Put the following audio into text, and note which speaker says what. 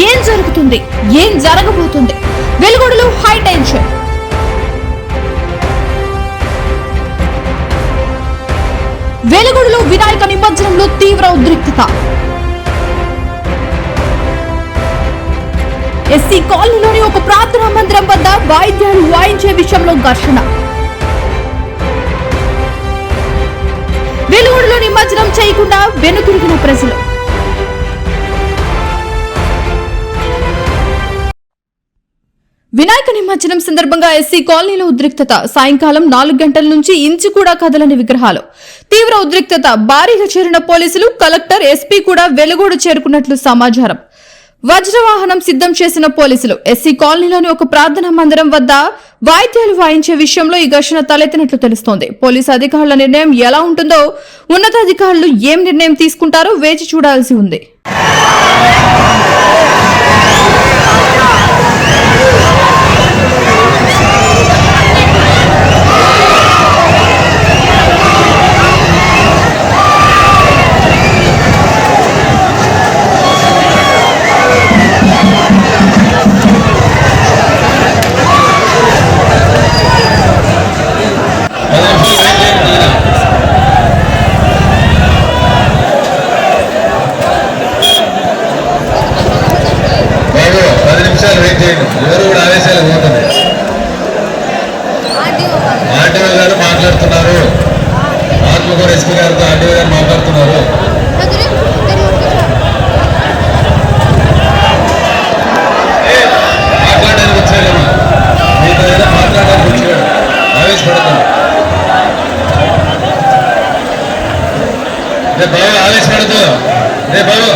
Speaker 1: ఏం జరుగుతుంది? ఏం జరగబోతుంది? వెలుగుడులో హై టెన్షన్. వెలుగుడులో వినాయక నిమజ్జనంలో తీవ్ర ఉద్రిక్తత. ఎస్సీ కాలనీలోని ఒక ప్రార్థనా మందిరం వద్ద వాయిద్యాలు వాయించే విషయంలో ఘర్షణ. వెలుగుడులో నిమజ్జనం చేయకుండా వెనుతిరిగిన ప్రజలు. వినాయక నిమజ్జనం సందర్భంగా ఎస్సీ కాలనీలో ఉద్రిక్తత. సాయంకాలం నాలుగు గంటల నుంచి ఇంచు కూడా కదలని విగ్రహాలు. తీవ్ర ఉద్రిక్తత. భారీగా చేరిన పోలీసులు కలెక్టర్ ఎస్పీ కూడా వెలుగోడు చేరుకున్నట్లు సమాచారం. వజ్రవాహనం సిద్ధం చేసిన పోలీసులు. ఎస్సీ కాలనీలోని ఒక ప్రార్థనా మందిరం వద్ద వాయిద్యాలు వాయించే విషయంలో ఈ ఘర్షణ తలెత్తినట్లు తెలుస్తోంది. పోలీసు అధికారుల నిర్ణయం ఎలా ఉంటుందో ఉన్నతాధికారులు ఏం నిర్ణయం తీసుకుంటారో వేచి చూడాల్సి ఉంది.
Speaker 2: నిమిషాలు ఎవరు కూడా ఆవేశాలు పోతుంది ఆర్టీఓ గారు మాట్లాడుతున్నారు. ఆత్మకూరు ఎస్పీ గారితో ఆర్టీఓ గారు మాట్లాడుతున్నారు. మాట్లాడడానికి వచ్చాడమ్మా మీతో ఏదో మాట్లాడడానికి వచ్చాడు ఆవేశపడుతుంది రే బాబు ఆవేశపడదు రే బాబు.